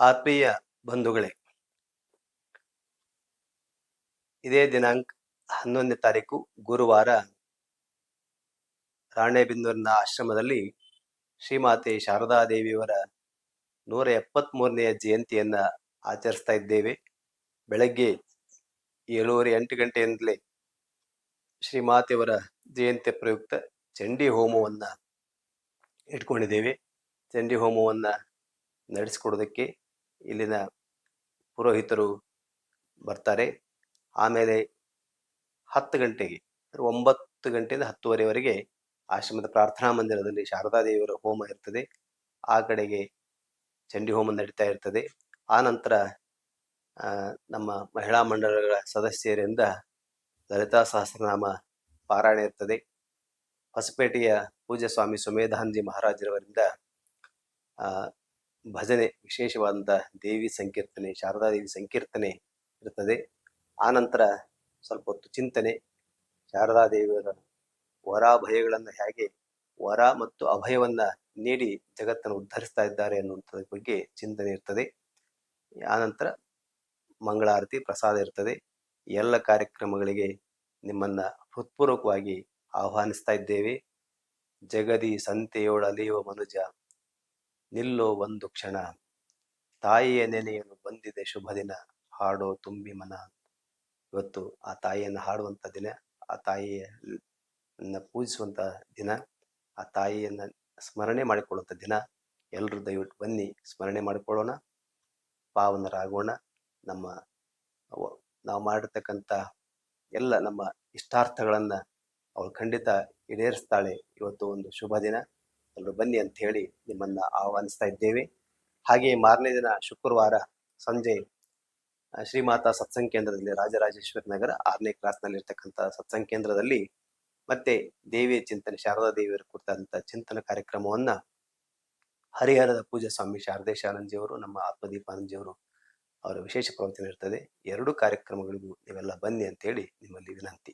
ಆತ್ಮೀಯ ಬಂಧುಗಳೇ, ಇದೇ ದಿನಾಂಕ ಹನ್ನೊಂದನೇ ತಾರೀಕು, ಗುರುವಾರ ರಾಣೆಬೆನ್ನೂರಿನ ಆಶ್ರಮದಲ್ಲಿ ಶ್ರೀಮಾತೆ ಶಾರದಾದೇವಿಯವರ ನೂರ ಎಪ್ಪತ್ತ್ ಮೂರನೆಯ ಜಯಂತಿಯನ್ನ ಆಚರಿಸ್ತಾ ಇದ್ದೇವೆ. ಬೆಳಗ್ಗೆ ಏಳೂವರೆ ಎಂಟು ಗಂಟೆಯಿಂದಲೇ ಶ್ರೀಮಾತೆಯವರ ಜಯಂತಿ ಪ್ರಯುಕ್ತ ಚಂಡಿ ಹೋಮವನ್ನು ಇಟ್ಕೊಂಡಿದ್ದೇವೆ. ಚಂಡಿ ಹೋಮವನ್ನು ನಡೆಸಿಕೊಡೋದಕ್ಕೆ ಇಲ್ಲಿನ ಪುರೋಹಿತರು ಬರ್ತಾರೆ. ಆಮೇಲೆ ಹತ್ತು ಗಂಟೆಗೆ ಒಂಬತ್ತು ಗಂಟೆಯಿಂದ ಹತ್ತುವರೆವರೆಗೆ ಆಶ್ರಮದ ಪ್ರಾರ್ಥನಾ ಮಂದಿರದಲ್ಲಿ ಶಾರದಾ ದೇವಿಯವರ ಹೋಮ ಇರ್ತದೆ. ಆ ಕಡೆಗೆ ಚಂಡಿ ಹೋಮ ನಡೀತಾ ಇರ್ತದೆ. ಆ ನಂತರ ನಮ್ಮ ಮಹಿಳಾ ಮಂಡಳಗಳ ಸದಸ್ಯರಿಂದ ಲಲಿತಾ ಸಹಸ್ರನಾಮ ಪಾರಾಯಣ ಇರ್ತದೆ. ಹೊಸಪೇಟೆಯ ಪೂಜ್ಯ ಸ್ವಾಮಿ ಸುಮೇಧಾನ್ಜಿ ಮಹಾರಾಜರವರಿಂದ ಭಜನೆ ವಿಶೇಷವಾದಂಥ ದೇವಿ ಸಂಕೀರ್ತನೆ ಶಾರದಾದೇವಿ ಸಂಕೀರ್ತನೆ ಇರ್ತದೆ. ಆನಂತರ ನಂತರ ಸ್ವಲ್ಪ ಹೊತ್ತು ಚಿಂತನೆ, ಶಾರದಾ ದೇವಿಯರ ವರಾಭಯಗಳನ್ನು ಹೇಗೆ ವರ ಮತ್ತು ಅಭಯವನ್ನ ನೀಡಿ ಜಗತ್ತನ್ನು ಉದ್ಧರಿಸ್ತಾ ಇದ್ದಾರೆ ಅನ್ನುವಂಥದ್ರ ಬಗ್ಗೆ ಚಿಂತನೆ ಇರ್ತದೆ. ಆನಂತರ ಮಂಗಳಾರತಿ, ಪ್ರಸಾದ ಇರ್ತದೆ. ಎಲ್ಲ ಕಾರ್ಯಕ್ರಮಗಳಿಗೆ ನಿಮ್ಮನ್ನ ಹೃತ್ಪೂರ್ವಕವಾಗಿ ಆಹ್ವಾನಿಸ್ತಾ ಇದ್ದೇವೆ. ಜಗದಿ ಸಂತೆಯೋಳಲಿಯೋ ಮನುಜ. ನಿಲ್ಲೋ ಒಂದು ಕ್ಷಣ. ತಾಯಿಯ ನೆನೆಯಲು ಬಂದಿದೆ ಶುಭ ದಿನ ಹಾಡೋ ತುಂಬಿ ಮನ. ಇವತ್ತು ಆ ತಾಯಿಯನ್ನು ಹಾಡುವಂಥ ದಿನ, ಆ ತಾಯಿಯನ್ನು ಪೂಜಿಸುವಂಥ ದಿನ, ಆ ತಾಯಿಯನ್ನು ಸ್ಮರಣೆ ಮಾಡಿಕೊಳ್ಳುವಂಥ ದಿನ. ಎಲ್ಲರೂ ದಯವಿಟ್ಟು ಬನ್ನಿ, ಸ್ಮರಣೆ ಮಾಡಿಕೊಳ್ಳೋಣ, ಪಾವನರಾಗೋಣ. ನಮ್ಮ ನಾವು ಮಾಡಿರ್ತಕ್ಕಂಥ ಎಲ್ಲ ನಮ್ಮ ಇಷ್ಟಾರ್ಥಗಳನ್ನು ಅವಳು ಖಂಡಿತ ಈಡೇರಿಸ್ತಾಳೆ. ಇವತ್ತು ಒಂದು ಶುಭ ದಿನ ಎಲ್ಲರೂ ಬನ್ನಿ ಅಂತ ಹೇಳಿ ನಿಮ್ಮನ್ನ ಆಹ್ವಾನಿಸ್ತಾ ಇದ್ದೇವೆ. ಹಾಗೆಯೇ ಮಾರನೇ ದಿನ ಶುಕ್ರವಾರ ಸಂಜೆ ಶ್ರೀಮಾತಾ ಸತ್ಸಂಗ ಕೇಂದ್ರದಲ್ಲಿ ರಾಜರಾಜೇಶ್ವರಿ ನಗರ ಆರನೇ ಕ್ಲಾಸ್ನಲ್ಲಿ ಇರ್ತಕ್ಕಂಥ ಸತ್ಸಂಗ ಕೇಂದ್ರದಲ್ಲಿ ಮತ್ತೆ ದೇವಿಯ ಚಿಂತನೆ, ಶಾರದಾ ದೇವಿಯರು ಕುರಿತಂತ ಚಿಂತನ ಕಾರ್ಯಕ್ರಮವನ್ನ ಹರಿಹರದ ಪೂಜಾ ಸ್ವಾಮಿ ಶಾರದೇಶಾನಂದಜಿಯವರು ನಮ್ಮ ಆತ್ಮದೀಪಾನಂದಜಿಯವರು ಅವರ ವಿಶೇಷ ಪ್ರವಚನ ಇರ್ತದೆ. ಎರಡು ಕಾರ್ಯಕ್ರಮಗಳಿಗೂ ನೀವೆಲ್ಲ ಬನ್ನಿ ಅಂತೇಳಿ ನಿಮ್ಮಲ್ಲಿ ವಿನಂತಿ.